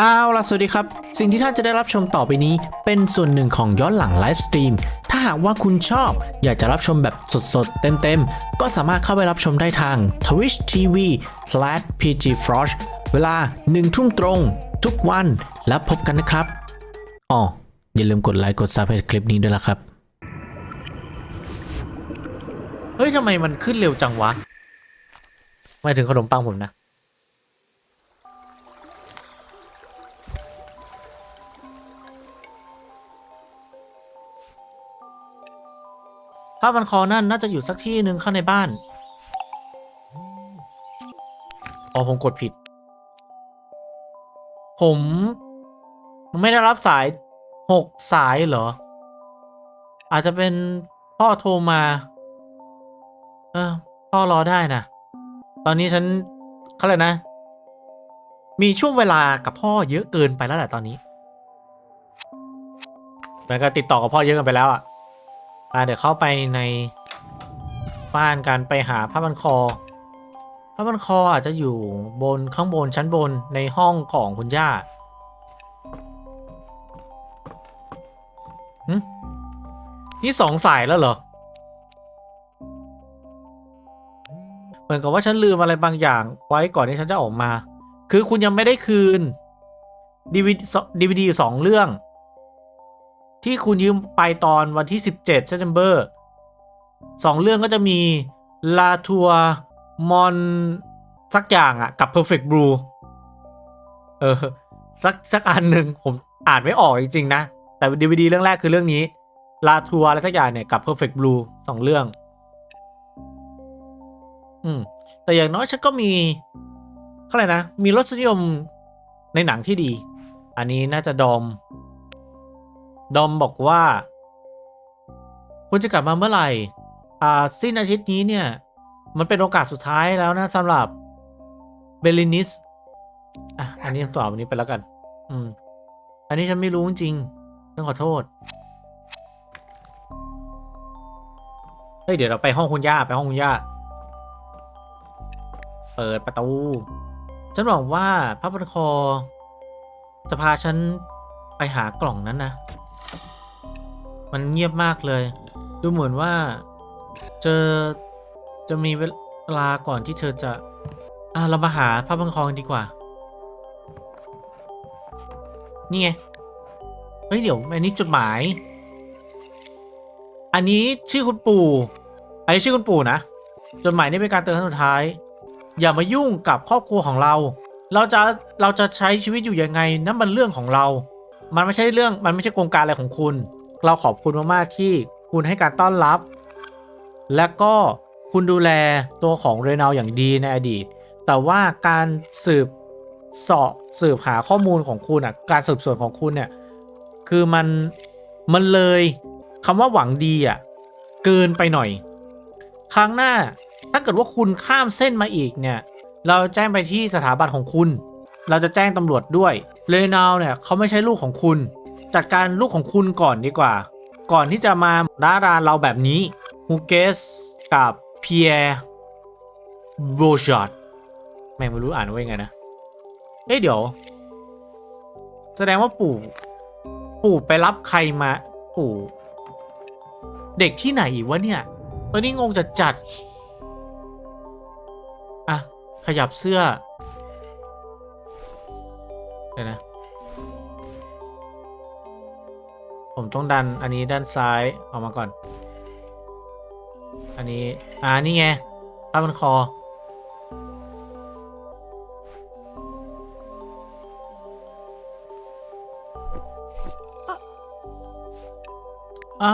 เอาล่ะสวัสดีครับ สิ่งที่ท่านจะได้รับชมต่อไปนี้ เป็นส่วนหนึ่งของย้อนหลังไลฟ์สตรีม ถ้าหากว่าคุณชอบ อยากจะรับชมแบบสดๆ เต็มๆ ก็สามารถเข้าไปรับชมได้ทาง twitch tv pgfrosh เวลา1ทุ่มตรง ทุกวันแล้วพบกันนะครับอ๋ออย่าลืมกดไลค์กดซับให้คลิปนี้ด้วยล่ะครับ เฮ้ยทำไมมันขึ้นเร็วจังวะหมายถึงขนมปังผมนะ ผ้าพันคอนั่นน่าจะอยู่สักที่หนึ่งข้างในบ้านอ๋อผมกดผิด ผมไม่ได้รับสายหกสายเหรอ อาจจะเป็นพ่อโทรมา เออพ่อรอได้นะ ตอนนี้ฉันเขาเลยนะ มีช่วงเวลากับพ่อเยอะเกินไปแล้วแหละตอนนี้แล้วก็ติดต่อกับพ่อเยอะเกินไปแล้วอะ อ่าเดี๋ยวเข้าไปในบ้านกันไปหาผ้าพันคอผ้าพันคออาจจะอยู่บนข้างบนชั้นบนในห้องของคุณย่าหึนี่สองสายแล้วเหรอ เหมือนกับว่าฉันลืมอะไรบางอย่างไว้ก่อนที่ฉันจะออกมา คือคุณยังไม่ได้คืนดีวีดีวีดีสองเรื่อง ที่คุณยืมไปตอนวันที่ 17เซ p เ e มเบอร์สองเรื่องก็จะมีลาทัวมอนสักอย่างอะกับ Perfect Blue เออสักสักอันหนึ่งผมอ่านไม่ออกจริง ๆ นะ แต่ DVD เรื่องแรกคือเรื่องนี้ลาทัวอะไรสักอย่างเนี่ยกับ Perfect Blue สองเรื่อง อืม แต่อย่างน้อยฉันก็มีเขาอะไรนะ มีรสนิยมในหนังที่ดี อันนี้น่าจะดอม ดอมบอกว่า คุณจะกลับมาเมื่อไหร่ อ่า สิ้นอาทิตย์นี้เนี่ย มันเป็นโอกาสสุดท้ายแล้วนะสำหรับเบลินิสอะ อันนี้ตอบอันนี้ไปแล้วกัน อืม อันนี้ฉันไม่รู้จริงต้องขอโทษ เฮ้ย เดี๋ยวเราไปห้องคุณย่า ไปห้องคุณย่า เปิดประตู ฉันหวังว่าพระพันคอจะพาฉันไปหากล่องนั้นนะ มันเงียบมากเลย ดูเหมือนว่าเจอจะมีเวลาก่อนที่เธอจะอะเรามาหาพระพังคองกันดีกว่า นี่ไง เฮ้ย เดี๋ยวอันนี้จดหมาย อันนี้ชื่อคุณปู่ อันนี้ชื่อคุณปู่นะ จดหมายนี้เป็นการเตือนครั้งสุดท้าย อย่ามายุ่งกับครอบครัวของเรา เราจะ เราจะใช้ชีวิตอยู่ยังไงนั่นมันเรื่องของเรา มันไม่ใช่เรื่อง มันไม่ใช่โครงการอะไรของคุณ เราขอบคุณมาก ๆ ที่คุณให้การต้อนรับ และก็คุณดูแลตัวของเรนาอย่างดีในอดีต แต่ว่าการสืบสาะสืบหาข้อมูลของคุณอะการสืบสวนของคุณเนี่ยคือมันมันเลยคำว่าหวังดีอะเกินไปหน่อย ครั้งหน้าถ้าเกิดว่าคุณข้ามเส้นมาอีกเนี่ยเราแจ้งไปที่สถาบันของคุณ เราจะแจ้งตำรวจด้วยเรนาวเนี่ยเขาไม่ใช่ลูกของคุณ จัดการลูกของคุณก่อนดีกว่า ก่อนที่จะมาด่ารานเราแบบนี้ฮูเกสกับเพียร์โบชอตแม่งไม่รู้อ่านว่ายังไงนะ เอ้ยเดี๋ยว แสดงว่าปู่ ปู่ไปรับใครมา ปู่ เด็กที่ไหนอีกวะเนี่ย ตอนนี้งงจัดจัด อะ ขยับเสื้อเดี๋ยวนะ ผมต้องดันอันนี้ด้านซ้ายออกมาก่อน อันนี้ อ่า นี่ไงผ้าพันคอ อ่า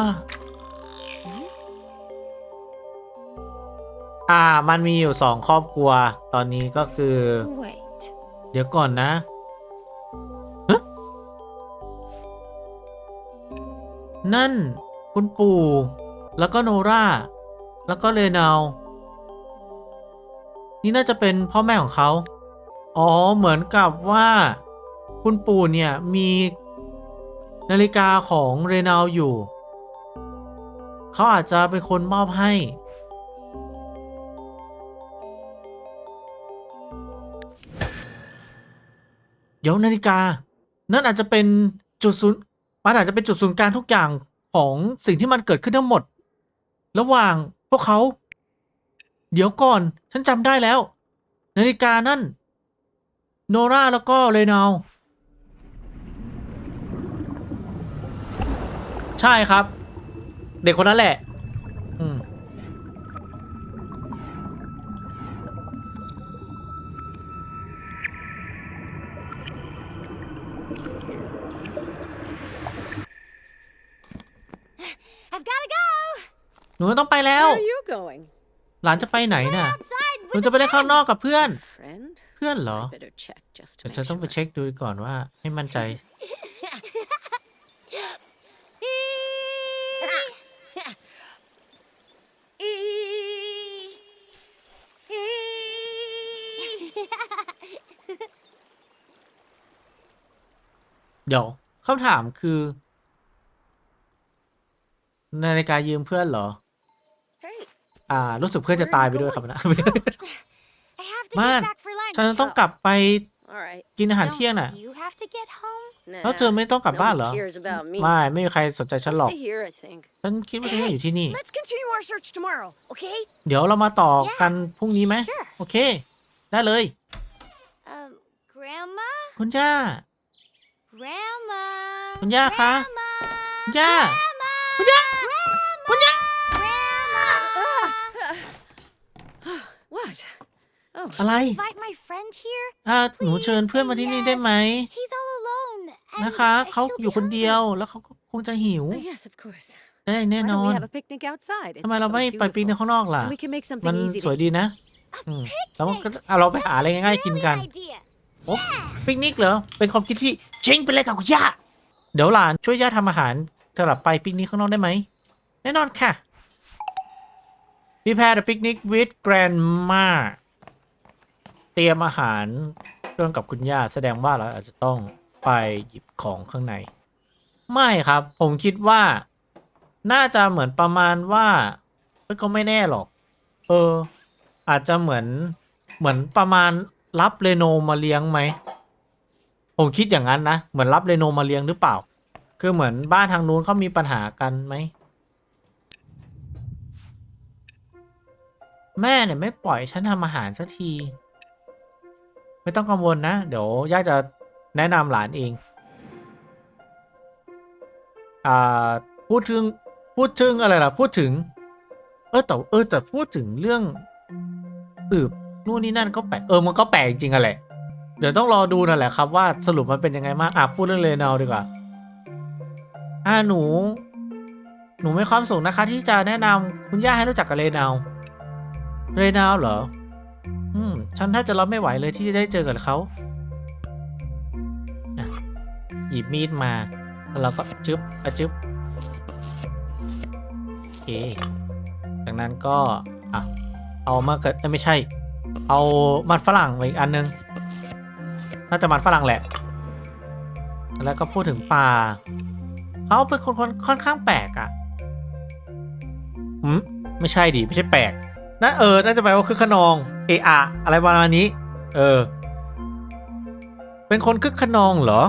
อ่า มันมีอยู่สองครอบครัว ตอนนี้ก็คือ Wait. เดี๋ยวก่อนนะ นั่น คุณปู่ แล้วก็โนราแล้วก็เรนาวนี่น่าจะเป็นพ่อแม่ของเขา อ๋อ เหมือนกับว่า คุณปู่เนี่ยมีนาฬิกาของเรนาวอยู่ เขาอาจจะเป็นคนมอบให้ เดี๋ยวนาฬิกา นั่นอาจจะเป็นจุดศูนย์ มันอาจจะเป็นจุดศูนย์กลางทุกอย่างของสิ่งที่มันเกิดขึ้นทั้งหมด ระหว่างพวกเขา เดี๋ยวก่อน ฉันจำได้แล้ว นาฬิกานั่น โนราแล้วก็เรนาใช่ครับ เด็กคนนั้นแหละ หนูต้องไปแล้ว Where are you going? หลานจะไปไหนน่ะ Outside หนู with จะไปเล่นข้างนอกกับเพื่อน Friend? เพื่อนเหรอ Better check just to เดี๋ยว make ฉันต้องไป sure. เช็คดูก่อนว่าให้มั่นใจ เดี๋ยวคำถามคือ นาฬิกายืมเพื่อนเหรอ Hey, อ่ารู้สึกเพื่อนจะตายไปด้วยครับนะ I have to Man, get back for lunch. ฉันจะต้องกลับไป all right. กินอาหาร Don't เที่ยงน่ะ You have to get home. แล้วเธอไม่ต้องกลับ no บ้าน one เหรอ cares about me. ไม่ ไม่มีใครสนใจฉัน I'll หรอก stay here, I think. ฉันคิดว่าฉันจะอยู่ที่นี่ Let's continue our search tomorrow, okay? เดี๋ยวเรามาต่อกันพรุ่งนี้ไหม Sure. โอเค ได้เลย Um, Grandma? คุณย่า Grandma? คุณย่าคะ Grandma? คุณย่า Grandma? คุณย่า คุณย่า Grandma? What? Oh, อะไร Invite my friend here? อ่าหนูเชิญเพื่อนมาที่นี่ได้ไหม He's all alone. and นะคะ เขา he'll อยู่ be คนเดียว hungry. แล้วเขาก็คงจะหิว oh, yes, of course. ได้แน่ Why นอ don't น we have a picnic outside? ทำไม It's เรา so ไม่ไปปีน beautiful. ข้างนอกล่ะ And we can make มัน something easy สวย to ดี eat. นะอืมแล้วมันก็เอาเราไปหาอะไรง่ายๆกินกัน Brilliant idea. โอ้ปิกนิกเหรอ เป็นความคิดที่เจ๋งไปเลยค่ะคุณย่า เดี๋ยวหลานช่วยย่าทำอาหารสลับไปปิกนิกข้างนอกได้ไหม แน่นอนค่ะ Prepare the picnic with grandma เตรียมอาหารร่วมกับคุณย่าแสดงว่าเราอาจจะต้องไปหยิบของข้างใน ไม่ครับ ผมคิดว่า น่าจะเหมือนประมาณว่าเอ้ยก็ไม่แน่หรอก เออ อาจจะเหมือนเหมือนประมาณรับเรโนมาเลี้ยงไหมผมคิดอย่างนั้นนะเหมือนรับเรโนมาเลี้ยงหรือเปล่า คือเหมือนบ้านทางนู้นเขามีปัญหากันไหมแม่เนี่ยไม่ปล่อยฉันทำอาหารสักที ไม่ต้องกังวลนะ เดี๋ยวย่าจะแนะนำหลานเองอ่าพูดถึงพูดถึงอะไรล่ะ พูดถึง เออแต่เออแต่พูดถึงเรื่องสืบนู่นนี่นั่นก็แปลกเออมันก็แปลกจริงๆอะแหละเดี๋ยวต้องรอดูนั่นแหละครับว่าสรุปมันเป็นยังไงมากอะพูดเรื่องเรนาดีกว่าอ่าหนู หนูมีความสุขนะคะ ที่จะแนะนำคุณย่าให้รู้จักกับเรนาเรนาเหรอ อืม ฉันถ้าจะรับไม่ไหวเลยที่จะได้เจอกับเขาหยิบมีดมา แล้วเราก็จึ๊บอะจึ๊บโอเคจากนั้นก็อะเอามาเกิดไม่ใช่ เอามันฝรั่งมาอีกอันนึงน่าจะมันฝรั่งแหละ แล้วก็พูดถึงป่าเขาเป็นคนคนค่อนข้างแปลกอะ่ะอืมไม่ใช่ดิไม่ใช่แปลก นะเออ น่าจะแปลว่าคึกขนอง เออะอะไรประมาณนี้ เออ เป็นคนคึกขนองเหรอ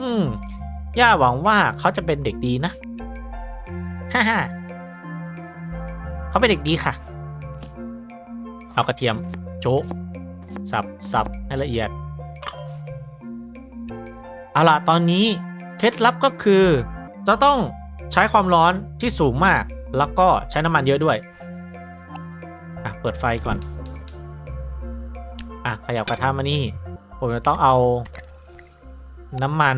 อืม ย่าหวังว่าเขาจะเป็นเด็กดีนะ ฮ่าฮ่าเขาเป็นเด็กดีค่ะ เอากระเทียมโจ๊ะสับสับให้ละเอียด เอาล่ะ ตอนนี้เคล็ดลับก็คือ จะต้องใช้ความร้อนที่สูงมาก แล้วก็ใช้น้ำมันเยอะด้วย อะเปิดไฟก่อน อะขยับกระทะมานี่ ผมจะต้องเอาน้ำมัน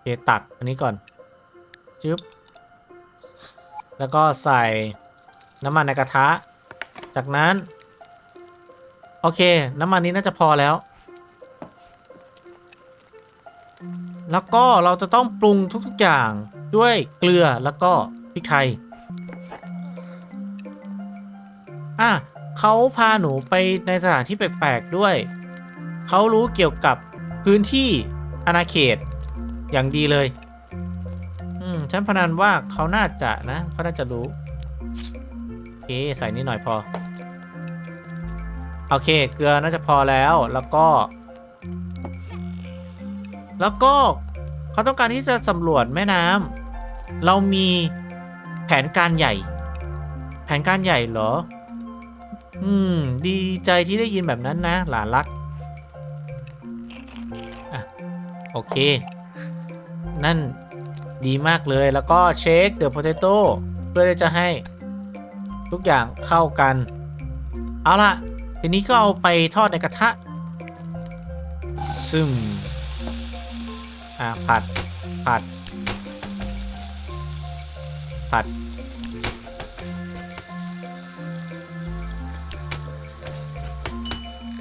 เคตักอันนี้ก่อน จึ๊บ แล้วก็ใส่น้ำมันในกระทะ จากนั้น โอเค น้ำมันนี้น่าจะพอแล้ว แล้วก็เราจะต้องปรุงทุกๆอย่างด้วยเกลือแล้วก็พริกไทย อะเขาพาหนูไปในสถานที่แปลกๆด้วย เขารู้เกี่ยวกับพื้นที่อาณาเขต อย่างดีเลย อืม ฉันพนันว่าเขาน่าจะนะเขาน่าจะรู้โอเคใส่นิดหน่อยพออโอเค เกลือน่าจะพอแล้ว แล้วก็ แล้วก็เขาต้องการที่จะสำรวจแม่น้ำเรามีแผนการใหญ่ แผนการใหญ่เหรอ อืม ดีใจที่ได้ยินแบบนั้นนะ หลานรักอะโอเค นั่นดีมากเลยแล้วก็เช็คเดอะโพเตโต้เพื่อที่จะให้ทุกอย่างเข้ากัน เอาล่ะ ทีนี้ก็เอาไปทอดในกระทะ ซึ่ง อ่าผัดผัด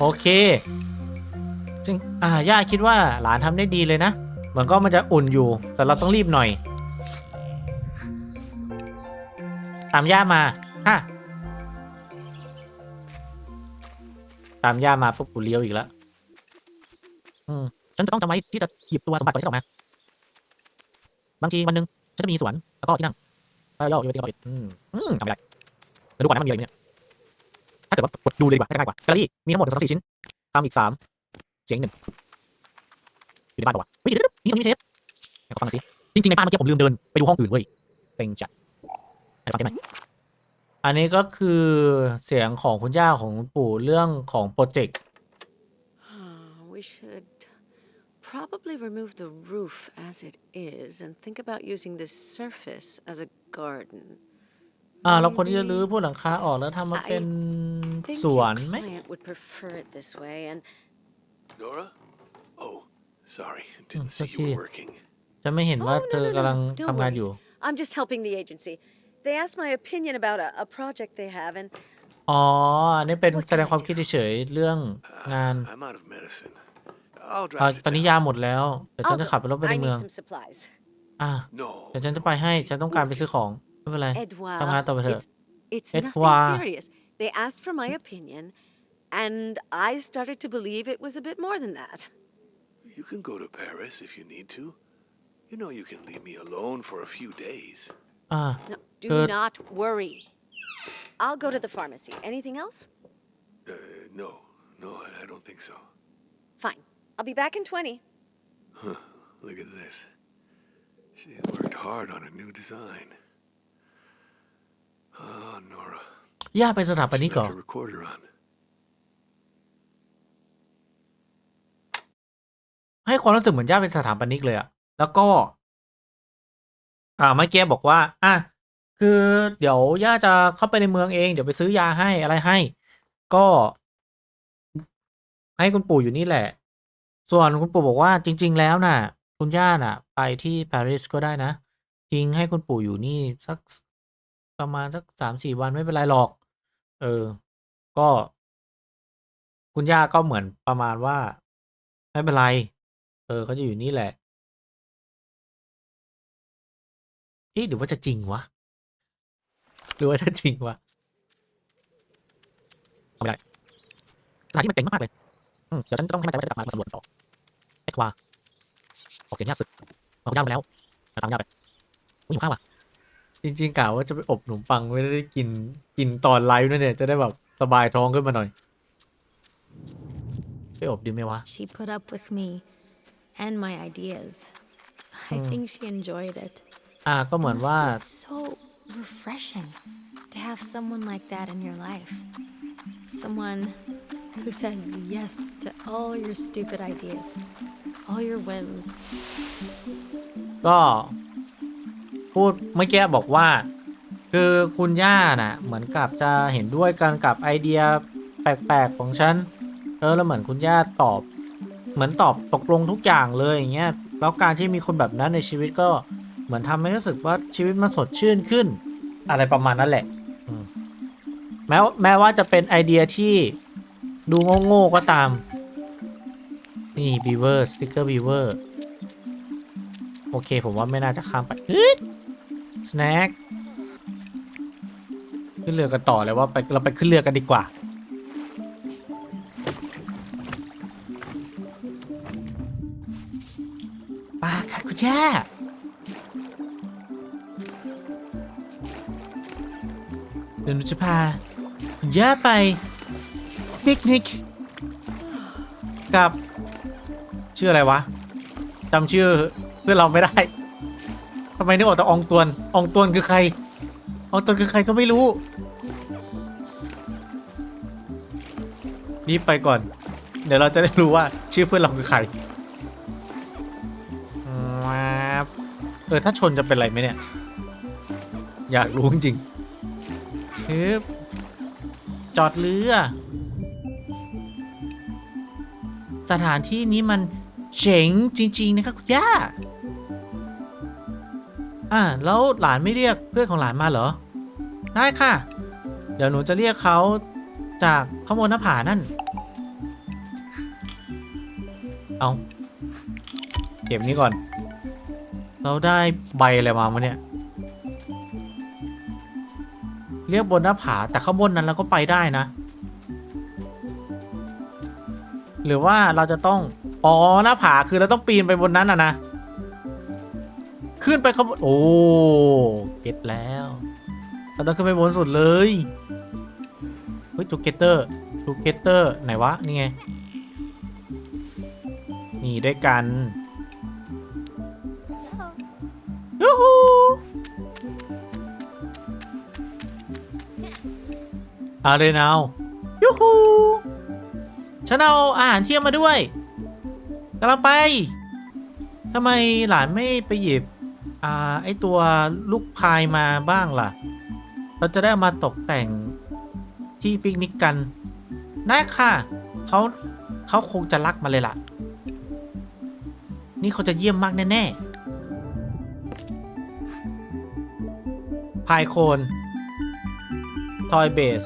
โอเคจึงอ่าย่าคิดว่าหลานทำได้ดีเลยนะ เหมือนก็มันจะอุ่นอยู่ แต่เราต้องรีบหน่อย ตามย่ามาฮะตามย่ามาปุ๊บกูเลี้ยวอีกแล้วอืมฉันจะต้องจำไว้ที่จะหยิบตัวสมบัติก่อนที่จะออกมาบางทีวันหนึ่งฉันจะมีสวนแล้วก็ที่นั่งเออย่ออยู่ที่เราอืมอืมจำไม่ได้เดี๋ยวดูก่อนนะมันมีอะไรเนี่ย ถ้าเกิดว่ากดดูเลยดีกว่าน่าจะง่ายกว่าแกลเลอรี่มีทั้งหมดสามสี่ชิ้นทำอีกสามเสียงหนึ่งอยู่ในบ้านปะวะเฮ้ยเดี๋ยวๆนี่ตรงนี้มีเทปไหนขอฟังหน่อยสิจริงๆในบ้านเมื่อกี้ผมลืมเดินไปดูห้องอื่นเว้ยเต็งจัดไหนฟังได้ไหมอันนี้ก็คือเสียงของคุณย่าของคุณปู่เรื่องของโปรเจกต์ we should probably remove the roof as it is and think about using this surface as a garden. อ่า เราควรที่จะรื้อ Maybe- พวกหลังคาออกแล้วทำมาเป็น think สวน your ไหม client would prefer it this way, and Nora? Oh, sorry. Didn't it's see you okay. were working. จะไม่เห็นว่า Oh, no, เธอ no, no, กำลัง don't ทำงาน worry. อยู่ I'm just helping the agency. They asked my opinion about a, a project they have, and อ๋ออันนี้เป็น What can แสดง I ความ do? คิดเฉยๆเรื่อง Uh, งาน I'm out of medicine. I'll อ่า drive ตอนนี้ to ยา town. หมดแล้วเดี๋ยวฉัน I'll จะ go. ขับไปรถไปใน I เมือง need some supplies. อะ No. เดี๋ยวฉันจะไปให้ ฉันต้องการไปซื้อของ ไม่เป็นไร Edouard, ทำงานต่อไปเถอะ it's, it's Edouard. nothing serious. They asked for my opinion, and I started to believe it was a bit more than that. You can go to Paris if you need to. You know you can leave me alone for a few days. อ่า No, do Good. not worry. I'll go to the pharmacy. Anything else? Uh, no. No, I I don't think so. Fine. I'll be back in 20. Huh. Look at this. She worked hard on a new design. ย่าเป็นสถาปนิก She เหรอ left her recorder on. ให้ความรู้สึกเหมือนย่าเป็นสถาปนิกเลยอะแล้วก็ อ่าเมื่อกี้บอกว่า อะ คือเดี๋ยวย่าจะเข้าไปในเมืองเอง เดี๋ยวไปซื้อยาให้อะไรให้ ก็ ให้คุณปู่อยู่นี่แหละ ส่วนคุณปู่บอกว่าจริง ๆ แล้วน่ะ คุณย่าน่ะ ไปที่ปารีสก็ได้นะจริงให้คุณปู่อยู่นี่สักประมาณสักสามสี่วันไม่เป็นไรหรอก เออ ก็ คุณย่าก็เหมือนประมาณว่า ไม่เป็นไร เออเขาจะอยู่นี่แหละ เอ๊ะหรือว่าจะจริงวะ หรือว่าจะจริงวะเอาไม่ได้สถานที่มันเจ๋งมากๆเลยอืมเดี๋ยวฉันจะต้องให้มันใจว่าจะกลับมาสำรวจต่อเอ็กวาออกเสียงยากสึกเอาย่าไปแล้วเอาตามย่าไปโอ้ยหิวข้าวอะ จริงๆกะว่าจะไปอบขนมปังไม่ได้กินกินตอนไลฟ์ด้วยเนี่ยจะได้แบบสบายท้องขึ้นมาหน่อย ไปอบดีไหมวะ She put up with me and my ideas. I Hmm. think she enjoyed it. อ่าก็เหมือน Must ว่า be so refreshing to have someone like that in your life. Someone who says yes to all your stupid ideas, all your whims. ก็ พูดเมื่อกี้บอกว่า คือคุณย่าน่ะ เหมือนกับจะเห็นด้วยกันกับไอเดียแปลกๆของฉันเออแล้วเหมือนคุณย่าตอบ เหมือนตอบตกลงทุกอย่างเลยอย่างเงี้ยแล้วการที่มีคนแบบนั้นในชีวิตก็เหมือนทำให้รู้สึกว่าชีวิตมันสดชื่นขึ้น อะไรประมาณนั้นแหละแม้แม้ว่าจะเป็นไอเดียที่ดูโง่ๆก็ตาม นี่บีเวอร์สติกเกอร์บีเวอร์โอเค ผมว่าไม่น่าจะข้ามไป สแน็คขึ้นเรือกันต่อเลยว่าไปเราไปขึ้นเรือกันดีกว่าปาค่ะคุณย่าเดี๋ยวหนูจะพาคุณย่าไปปิกนิกกับ ชื่ออะไรวะจำชื่อเพื่อนเราไม่ได้ำไมนึกออกแต่อองตวนอองตวนคือใครอองตวนคือใครก็ไม่รู้รีบไปก่อน เดี๋ยวเราจะได้รู้ว่าชื่อเพื่อนเราคือใครว้าบเออถ้าชนจะเป็นไรไหมเนี่ย อยากรู้จริงฮึบจอดเรือ สถานที่นี้มันเจ๋งจริง ๆ นะครับคุณย่า อ่าแล้วหลานไม่เรียกเพื่อนของหลานมาเหรอ ได้ค่ะ เดี๋ยวหนูจะเรียกเขาจากข้างบนหน้าผานั่น เอาเก็บนี้ก่อน เราได้ใบอะไรมาวะเนี่ย เรียกบนหน้าผาแต่ข้างบนนั้นเราก็ไปได้นะ หรือว่าเราจะต้อง อ๋อหน้าผาคือเราต้องปีนไปบนนั้นอะนะ ขึ้นไปข้างบนโอ้ เก็ตแล้วเราต้องขึ้นไปบนสุดเลย เฮ้ยทูเกเตอร์ทูเกเตอร์ไหนวะ นี่ไง นี่ด้วยกันยูฮูอาเลยนาวยูฮูฉันเอาอาหารเที่ยงมาด้วยกำลังไปทำไมหลานไม่ไปหยิบ อ่าไอตัวลูกพายมาบ้างล่ะ เราจะได้มาตกแต่งที่ปิกนิกกันได้ค่ะเขาเขาคงจะรักมาเลยล่ะ นี่เขาจะเยี่ยมมากแน่ๆพายโคนทอยเบส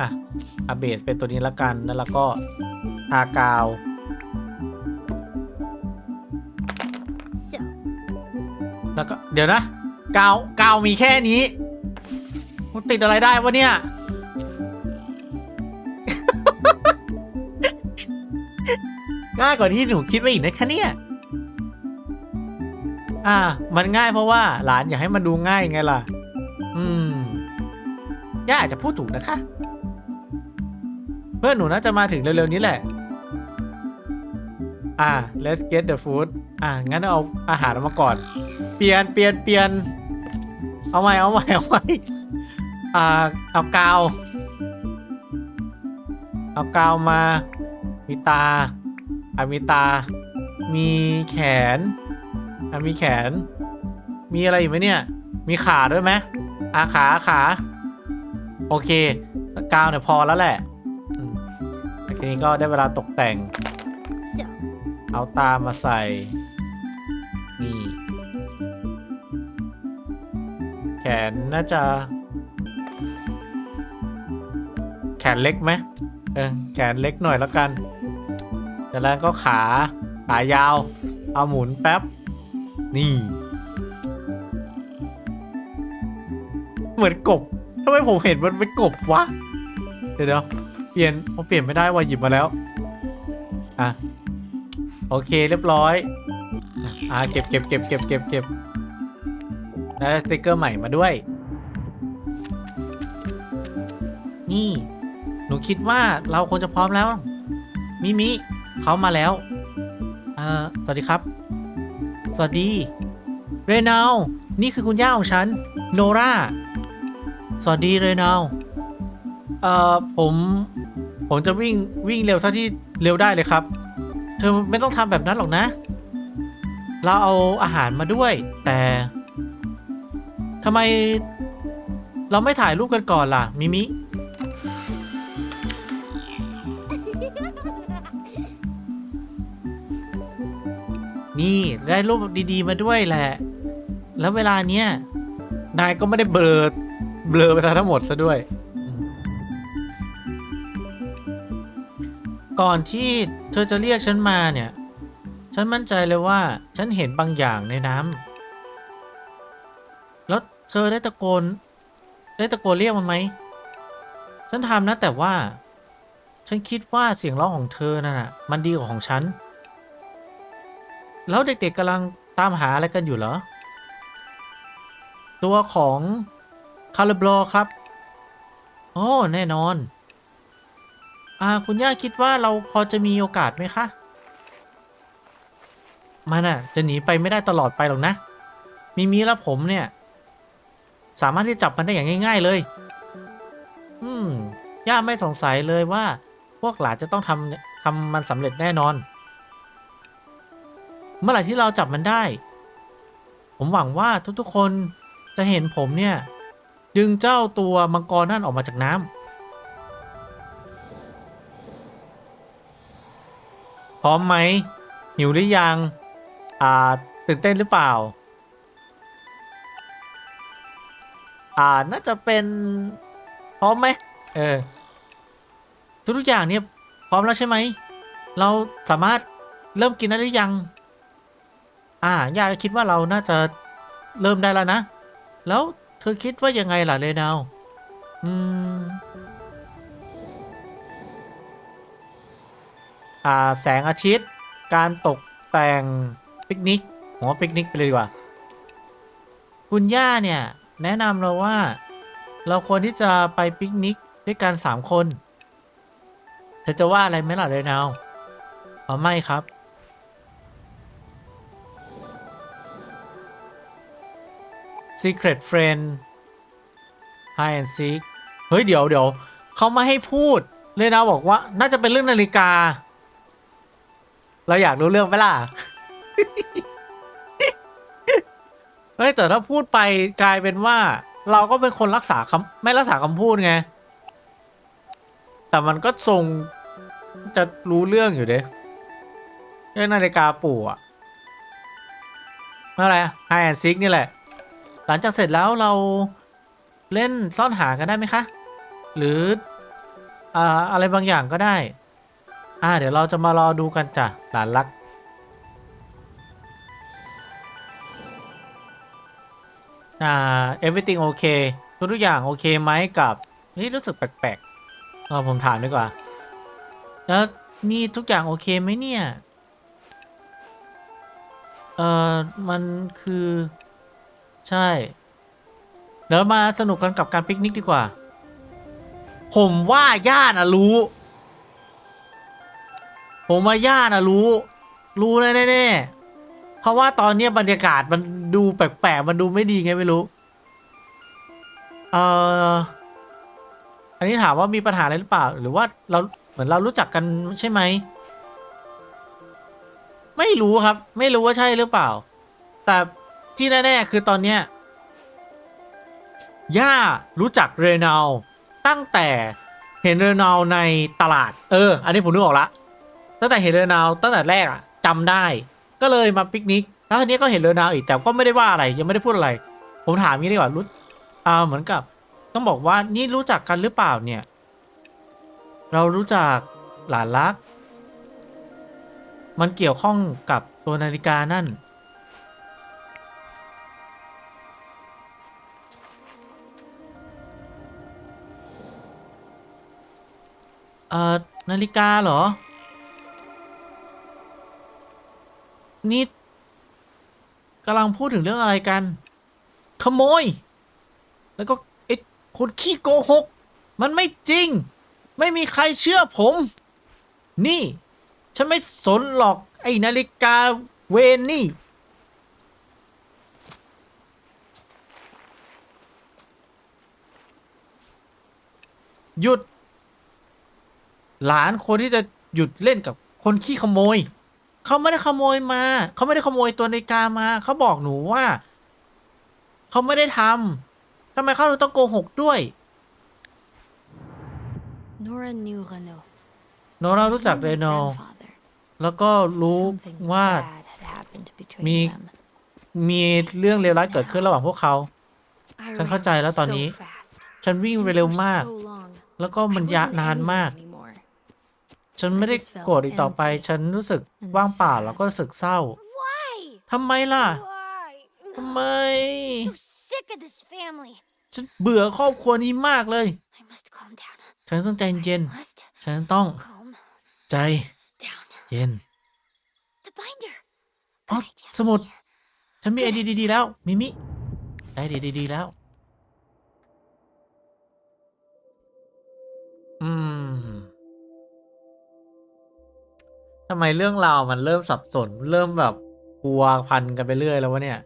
อะอะเบสเป็นตัวนี้ละกัน แล้วเราก็ทากาว แล้วก็เดี๋ยวนะกาวกาวมีแค่นี้มันติดอะไรได้วะเนี่ย ง่ายกว่าที่หนูคิดไว้อีกนะคะเนี่ย อ่า มันง่ายเพราะว่าหลานอยากให้มันดูง่ายไงล่ะ อืม ย่าอาจจะพูดถูกนะคะ เพื่อนหนูน่าจะมาถึงเร็วๆนี้แหละ อ่า let's get the food อ่า งั้นเอาอาหารมาก่อน ปลี่ยนเปลี่ยนเปลี่ยน เอาใหม่เอาใหม่เอาใหม่อ่าเอากาวเอากาวมา มีตาอะมีตา มีแขนอะมีแขน มีอะไรอีกไหมเนี่ย มีขาด้วยไหมอะขาขา โอเคกาวเนี่ยพอแล้วแหละอืมทีนี้ก็ได้เวลาตกแต่ง so, เอาตามาใส่ แขนน่าจะ แขนเล็กไหมเออแขนเล็กหน่อยแล้วกันจากนั้นก็ขาขายาว เอาหมุนแป๊บ นี่ เหมือนกบทำไมผมเห็นมันเป็นกบวะ เดี๋ยวเปลี่ยนผมเปลี่ยนไม่ได้ว่าหยิบมาแล้ว อะ โอเคเรียบร้อย อ่าเก็บเก็บเก็บเก็บเก็บเก็บ ได้สติกเกอร์ใหม่มาด้วย นี่ หนูคิดว่าเราควรจะพร้อมแล้ว มิมิเขามาแล้วเอ่าสวัสดีครับ สวัสดี เรนาวนี่คือคุณย่าของฉัน โนราสวัสดีเรนาวเอ่อผม ผมจะวิ่งวิ่งเร็วเท่าที่เร็วได้เลยครับ เธอไม่ต้องทำแบบนั้นหรอกนะ เราเอาอาหารมาด้วย แต่ ทำไมเราไม่ถ่ายรูปกันก่อนล่ะ มิมิ นี่ได้รูปดีๆมาด้วยแหละ แล้วเวลาเนี้ยนายก็ไม่ได้เบลอเบลอไปทั้งหมดซะด้วย ก่อนที่เธอจะเรียกฉันมาเนี่ย ฉันมั่นใจเลยว่าฉันเห็นบางอย่างในน้ำ แล้วเธอได้ตะโกน ได้ตะโกนเรียกมันไหม ฉันทำนะแต่ว่า ฉันคิดว่าเสียงร้องของเธอนั่นน่ะ มันดีกว่าของฉัน แล้วเด็กๆกำลังตามหาอะไรกันอยู่เหรอ ตัวของคาร์บลอครับ โอ้ แน่นอน อ่า คุณย่าคิดว่าเราพอจะมีโอกาสไหมคะ มันอะ จะหนีไปไม่ได้ตลอดไปหรอกนะ มีมีและผมเนี่ย สามารถที่จับมันได้อย่างง่าย ๆเลย อืม ย่าไม่สงสัยเลยว่า พวกหลานจะต้องทำทำมันสำเร็จแน่นอน เมื่อไหร่ที่เราจับมันได้ ผมหวังว่าทุกๆคนจะเห็นผมเนี่ย ดึงเจ้าตัวมังกรนั่นออกมาจากน้ำพร้อมไหมหิวหรือยัง อ่าตื่นเต้นหรือเปล่า อ่าน่าจะเป็นพร้อมไหมเออ ทุกๆอย่างเนี่ยพร้อมแล้วใช่ไหม เราสามารถเริ่มกินได้หรือยัง อ่าย่าก็คิดว่าเราน่าจะเริ่มได้แล้วนะ แล้วเธอคิดว่ายังไงล่ะเรนาวอืม อ่า แสงอาทิตย์ การตกแต่งปิกนิกผมว่าปิกนิกไปเลยดีกว่า คุณย่าเนี่ย แนะนำเราว่า เราควรที่จะไปปิกนิกด้วยกันสามคน เธอจะว่าอะไรไหมล่ะเรนาวอ๋อไม่ครับ Secret Friend Hide and Seek เฮ้ย เดี๋ยวเดี๋ยวเขาไมาให้พูดเลยนะบอกว่า น่าจะเป็นเรื่องนาฬิกา เราอยากรู้เรื่องไหมล่ะ ฮ้ยแต่ถ้าพูดไปกลายเป็นว่า เราก็เป็นคนรักษาคำไม่รักษาคำพูดไง แต่มันก็ทรงจะรู้เรื่องอยู่เด้เรื่องนาฬิกาปู่อะอะไรไฮแอนซิกนี่แหละ หลังจากเสร็จแล้วเราเล่นซ่อนหากันได้ไหมคะ หรืออ่าอะไรบางอย่างก็ได้ อ่า เดี๋ยวเราจะมารอดูกันจ้ะหลานรัก อ่า everything okay ทุกๆอย่างโอเคไหมกับนี่รู้สึกแปลกๆเอาผมถามดีกว่า แล้วนี่ทุกอย่างโอเคไหมเนี่ย เอ่อมันคือ ใช่ เดี๋ยวมาสนุกกันกับการปิกนิกดีกว่า ผมว่าย่าน่ะรู้ ผมว่าย่าน่ะรู้ รู้แน่ๆ เพราะว่าตอนเนี้ยบรรยากาศมันดูแปลกๆ มันดูไม่ดีไงไม่รู้ เอ่อ อันนี้ถามว่ามีปัญหาอะไรหรือเปล่า หรือว่าเราเหมือนเรารู้จักกันใช่ไหม ไม่รู้ครับ ไม่รู้ว่าใช่หรือเปล่า แต่ที่แน่ๆคือตอนเนี้ยย่ารู้จักเรนาลตั้งแต่เห็นเรนาลในตลาด เออ อันนี้ผมนึกออกละ ตั้งแต่เห็นเรนาลตั้งแต่แรกอะจำได้ ก็เลยมาปิกนิกแล้วทีนี้ก็เห็นเรนาอีกแต่ก็ไม่ได้ว่าอะไรยังไม่ได้พูดอะไร ผมถามงี้ดีกว่ารู้อ่าเหมือนกับ ต้องบอกว่านี่รู้จักกันหรือเปล่าเนี่ย เรารู้จักหลานรัก มันเกี่ยวข้องกับตัวนาฬิกานั่น เอ่อนาฬิกาเหรอ นี่กำลังพูดถึงเรื่องอะไรกัน ขโมย แล้วก็ไอ้คนขี้โกหก มันไม่จริง ไม่มีใครเชื่อผม นี่ ฉันไม่สนหรอก ไอ้นาฬิกาเวนนี่หยุด หลานคนที่จะหยุดเล่นกับคนขี้ขโมย เขาไม่ได้ขโมยมา เขาไม่ได้ขโมยตัวนาฬิกามา เขาบอกหนูว่า เขาไม่ได้ทำทำไมเขาถึงต้องโกหกด้วย Nora knew Renault. โนรารู้จัก and เร my โน grandfather. แล้วก็รู้ Something ว่า bad had happened between Me- them. มีเรื่องเลวร้ายเกิดขึ้นระหว่างพวกเขา I ฉันเข้าใจ ran แล้วตอน so นี้ fast. ฉันวิ่ง And ไปเร็ว for มาก so long. แล้วก็ I มันยะ wasn't นาน angry มาก anymore. ฉันไม่ได้โกรธอีกต่อไป ฉันรู้สึกว่างเปล่าแล้วก็รู้สึกเศร้า Why? ทำไมล่ะ Why? ทำไม So sick of this family. ฉันเบื่อครอบครัวนี้มากเลย I must calm down. ฉันต้องใจเย็น Must ฉันต้อง calm ใจ down. เย็น The binder. อ๋อ Good idea. สมุด ฉันมีไอเดียดีๆแล้ว มิมิได้ไอเดียดีๆแล้ว อืม ทำไมเรื่องราวมันเริ่มสับสน เริ่มแบบพัวพันกันไปเรื่อยแล้ววะเนี่ย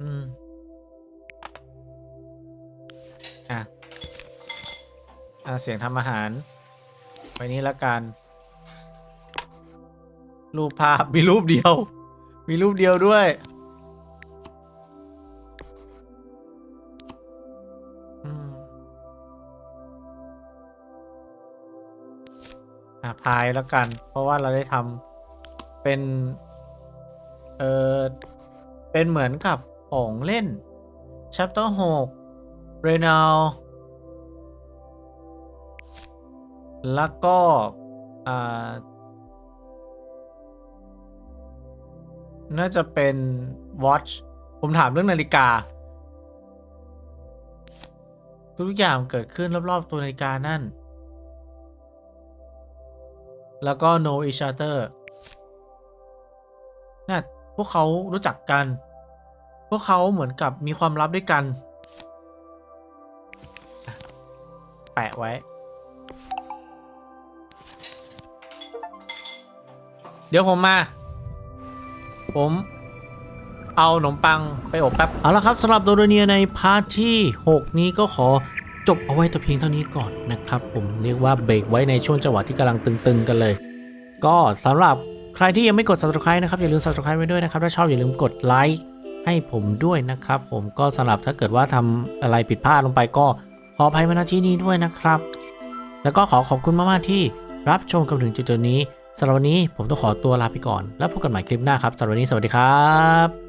อืม อะ อะ เสียงทำอาหาร ไปนี้ละกัน รูปภาพมีรูปเดียว มีรูปเดียวด้วย อะพายแล้วกัน เพราะว่าเราได้ทำเป็น เออเป็นเหมือนกับของเล่น chapter 6 r e n a l แล้วก็อ่าน่าจะเป็น watch ผมถามเรื่องนาฬิกา ทุกอย่างเกิดขึ้นรอบ ๆ ตัวนาฬิกานั่น แล้วก็ know each other น่ะพวกเขารู้จักกัน พวกเขาเหมือนกับมีความลับด้วยกัน แปะไว้ เดี๋ยวผมมา ผมเอาขนมปังไปอบแป๊บ เอาละครับสำหรับโดโดเนียในพาร์ทที่ 6 นี้ก็ขอ จบเอาไว้แต่เพียงเท่านี้ก่อนนะครับ ผมเรียกว่าเบรกไว้ในช่วงจังหวะที่กำลังตึงๆกันเลย ก็สำหรับใครที่ยังไม่กด subscribe นะครับ อย่าลืม subscribe ไว้ด้วยนะครับ ถ้าชอบอย่าลืมกดไลค์ให้ผมด้วยนะครับ ผมก็สำหรับถ้าเกิดว่าทำอะไรผิดพลาดลงไปก็ขออภัยมาณที่นี้ด้วยนะครับ แล้วก็ขอขอบคุณมากๆที่รับชมกันถึงจุดนี้สำหรับวันนี้ผมต้องขอตัวลาไปก่อน แล้วพบกันใหม่คลิปหน้าครับสำหรับวันนี้สวัสดีครับ